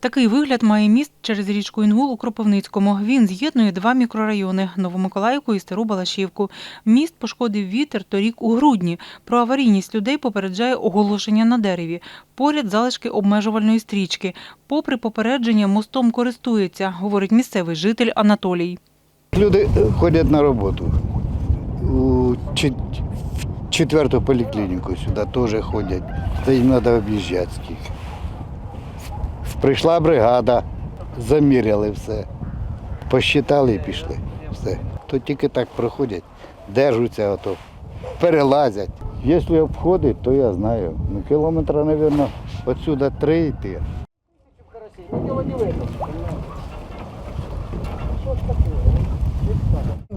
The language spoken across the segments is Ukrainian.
Такий вигляд має міст через річку Інгул у Кропивницькому. Він з'єднує два мікрорайони Новомиколаївку і Стару Балашівку. Міст пошкодив вітер торік у грудні. Про аварійність людей попереджає оголошення на дереві. Поряд залишки обмежувальної стрічки. Попри попередження, мостом користується, говорить місцевий житель Анатолій. Люди ходять на роботу. У четверту поліклініку сюди теж ходять. Та їм треба об'їжджати скільки. Прийшла бригада, заміряли все. Посчитали і пішли. Все. То тільки так проходять, держуться, ото, перелазять. Якщо обходить, то я знаю. Ну, кілометра, мабуть, відсюди три йти.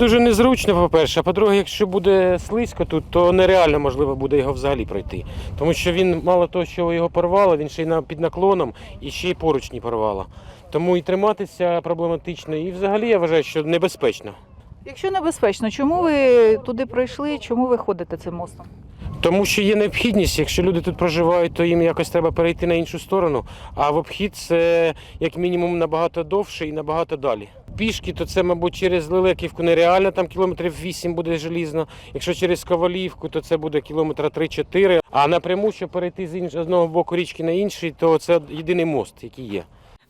Дуже незручно, по-перше. А по-друге, якщо буде слизько тут, то нереально можливо буде його взагалі пройти. Тому що він мало того, що його порвало, він ще й під наклоном і ще й поручні порвало. Тому і триматися проблематично, і взагалі я вважаю, що небезпечно. Якщо небезпечно, чому ви туди пройшли? Чому ви ходите цим мостом? Тому що є необхідність, якщо люди тут проживають, то їм якось треба перейти на іншу сторону. А в обхід це як мінімум набагато довше і набагато далі. Пішки, то це, мабуть, через Лелеківку нереально, там кілометрів 8 буде желізно. Якщо через Ковалівку, то це буде кілометра 3-4. А напряму, щоб перейти з іншого боку річки на інший, то це єдиний мост, який є.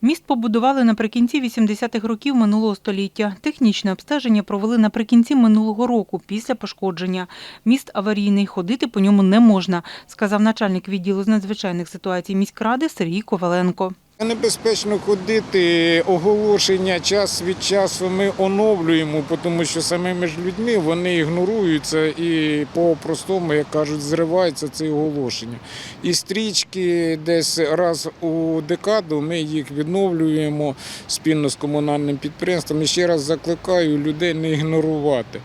Міст побудували наприкінці 80-х років минулого століття. Технічне обстеження провели наприкінці минулого року після пошкодження. Міст аварійний, ходити по ньому не можна, сказав начальник відділу з надзвичайних ситуацій міськради Сергій Коваленко. Небезпечно ходити, оголошення час від часу ми оновлюємо, тому що самими ж людьми вони ігноруються і по-простому, як кажуть, зриваються ці оголошення. І стрічки десь раз у декаду ми їх відновлюємо спільно з комунальним підприємством. І ще раз закликаю людей не ігнорувати.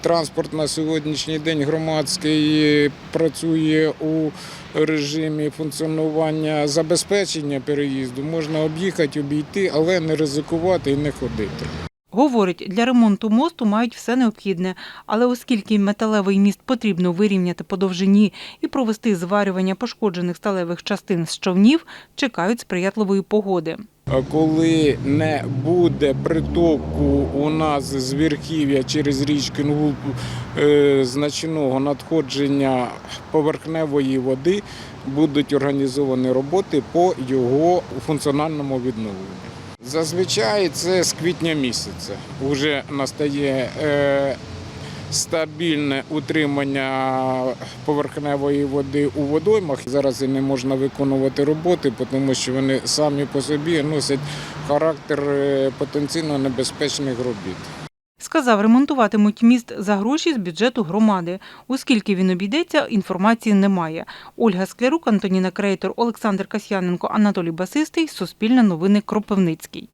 Транспорт на сьогоднішній день громадський працює у режимі функціонування забезпечення переїзду. Можна об'їхати, обійти, але не ризикувати і не ходити. Говорить, для ремонту мосту мають все необхідне, але оскільки металевий міст потрібно вирівняти по довжині і провести зварювання пошкоджених сталевих частин з човнів, чекають сприятливої погоди. Коли не буде притоку у нас з верхів'я через річку Інгул е, значного надходження поверхневої води, будуть організовані роботи по його функціональному відновленню. Зазвичай це з квітня місяця вже настає е, стабільне утримання поверхневої води у водоймах. Зараз і не можна виконувати роботи, тому що вони самі по собі носять характер е, потенційно небезпечних робіт. Сказав, ремонтуватимуть міст за гроші з бюджету громади. Оскільки він обійдеться, інформації немає. Ольга Склярук, Антоніна Крейтор, Олександр Касьяненко, Анатолій Басистий. Суспільне новини Кропивницький.